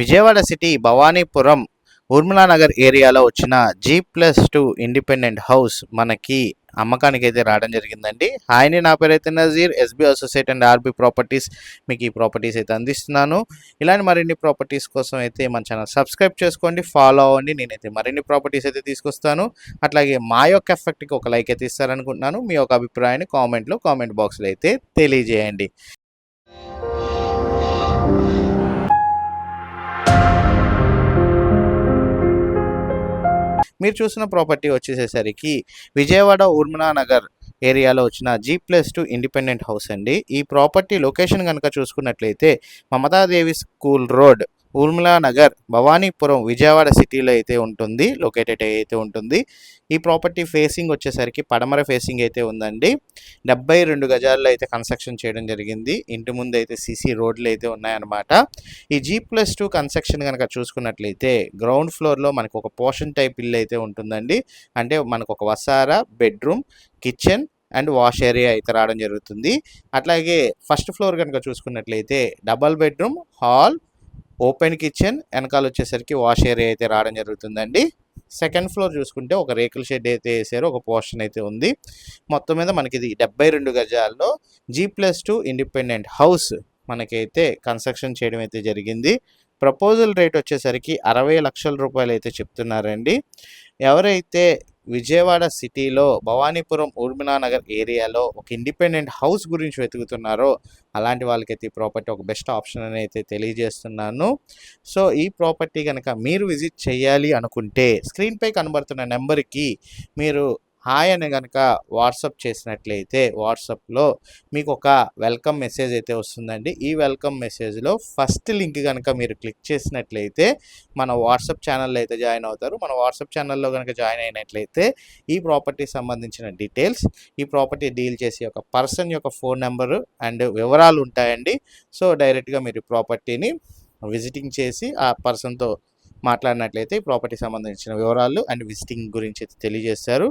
Vijayawada city Bhavanipuram Urmilanagar ఏరియాలో వచ్చిన G plus two independent house మనకి అమ్మకానికి అయితే రావడం జరిగిందండి. హాయ్ని నా పేరు అయితే Nazeer SB associate and RB properties మీకు ఈ ప్రాపర్టీస్ అయితే అందిస్తున్నాను. ఇలాంటి మరిన్ని ప్రాపర్టీస్ కోసం అయితే మన ఛానల్ సబ్స్క్రైబ్ చేసుకోండి ఫాలో అవ్వండి. నేనైతే మరిన్ని ప్రాపర్టీస్ అయితే తీసుకొస్తాను. అట్లాగే మా యొక్క ఎఫెక్ట్కి ఒక లైక్ అయితే ఇస్తారనుకుంటున్నాను. మీ యొక్క అభిప్రాయాన్ని కామెంట్లో కామెంట్ బాక్స్లో అయితే తెలియజేయండి. మీరు చూసిన ప్రాపర్టీ వచ్చేసేసరికి విజయవాడ ఊర్మిళా నగర్ ఏరియాలో వచ్చిన G plus two independent house అండి. ఈ ప్రాపర్టీ లొకేషన్ కనుక చూసుకున్నట్లయితే మమతాదేవి స్కూల్ రోడ్ ఊర్మిళా నగర్ భవానీపురం విజయవాడ సిటీలో అయితే ఉంటుంది లొకేటెడ్ అయితే ఉంటుంది. ఈ ప్రాపర్టీ ఫేసింగ్ వచ్చేసరికి పడమర ఫేసింగ్ అయితే ఉందండి. డెబ్బై రెండు గజాల్లో అయితే కన్స్ట్రక్షన్ చేయడం జరిగింది. ఇంటి ముందు అయితే సీసీ రోడ్లు అయితే ఉన్నాయన్నమాట. ఈ జీ ప్లస్ టూ కన్స్ట్రక్షన్ కనుక చూసుకున్నట్లయితే గ్రౌండ్ ఫ్లోర్లో మనకు ఒక పోర్షన్ టైప్ ఇల్లు అయితే ఉంటుందండి. అంటే మనకు ఒక వసారా bedroom kitchen and wash area అయితే రావడం జరుగుతుంది. అట్లాగే ఫస్ట్ ఫ్లోర్ కనుక చూసుకున్నట్లయితే double bedroom hall open kitchen వెనకాల వచ్చేసరికి వాష్ ఏరియా అయితే రావడం జరుగుతుందండి. సెకండ్ ఫ్లోర్ చూసుకుంటే ఒక రేకుల షెడ్ అయితే వేసారు ఒక పోర్షన్ అయితే ఉంది. మొత్తం మీద మనకి ఇది డెబ్బై రెండు గజాల్లో G plus two independent house మనకైతే కన్స్ట్రక్షన్ చేయడం అయితే జరిగింది. ప్రపోజల్ రేట్ వచ్చేసరికి అరవై లక్షల రూపాయలు అయితే చెప్తున్నారండి. ఎవరైతే విజయవాడ సిటీలో భవానీపురం ఊర్మినానగర్ ఏరియాలో ఒక ఇండిపెండెంట్ హౌస్ గురించి వెతుకుతున్నారో అలాంటి వాళ్ళకైతే ఈ ప్రాపర్టీ ఒక బెస్ట్ ఆప్షన్ అని అయితే తెలియజేస్తున్నాను. సో ఈ ప్రాపర్టీ కనుక మీరు విజిట్ చేయాలి అనుకుంటే స్క్రీన్పై కనబడుతున్న నెంబర్కి మీరు హాయ్ అని కనుక వాట్సప్ చేసినట్లయితే వాట్సాప్లో మీకు ఒక వెల్కమ్ మెసేజ్ అయితే వస్తుందండి. ఈ వెల్కమ్ మెసేజ్లో ఫస్ట్ లింక్ కనుక మీరు క్లిక్ చేసినట్లయితే మన వాట్సాప్ ఛానల్లో అయితే జాయిన్ అవుతారు. మన వాట్సాప్ ఛానల్లో కనుక జాయిన్ అయినట్లయితే ఈ ప్రాపర్టీ సంబంధించిన డీటెయిల్స్ ఈ ప్రాపర్టీ డీల్ చేసే ఒక పర్సన్ యొక్క ఫోన్ నెంబరు అండ్ వివరాలు ఉంటాయండి. సో డైరెక్ట్గా మీరు ప్రాపర్టీని విజిటింగ్ చేసి ఆ పర్సన్తో మాట్లాడినట్లయితే ఈ ప్రాపర్టీ సంబంధించిన వివరాలు అండ్ విజిటింగ్ గురించి అయితే తెలియజేస్తారు.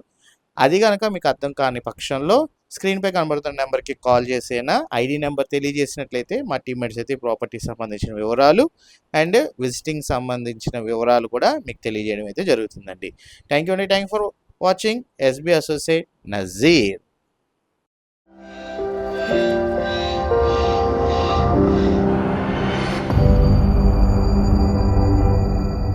అది కనుక మీకు అర్థం కాని పక్షంలో స్క్రీన్పై కనబడుతున్న నెంబర్కి కాల్ చేసేనా ఐడి నెంబర్ తెలియజేసినట్లయితే మా టీమ్మేట్స్ అయితే ప్రాపర్టీ సంబంధించిన వివరాలు అండ్ విజిటింగ్ సంబంధించిన వివరాలు కూడా మీకు తెలియజేయడం అయితే జరుగుతుందండి. థ్యాంక్ యూ అండి. Thank for watching. SB associate Nazeer.